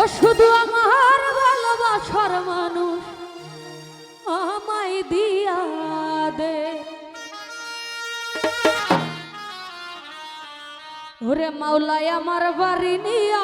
ও শুধু আমার ভালোবাসার মানুষ আমায় দিয়া দে। ওরে মাওলায় আমার বাড়ি নিয়ে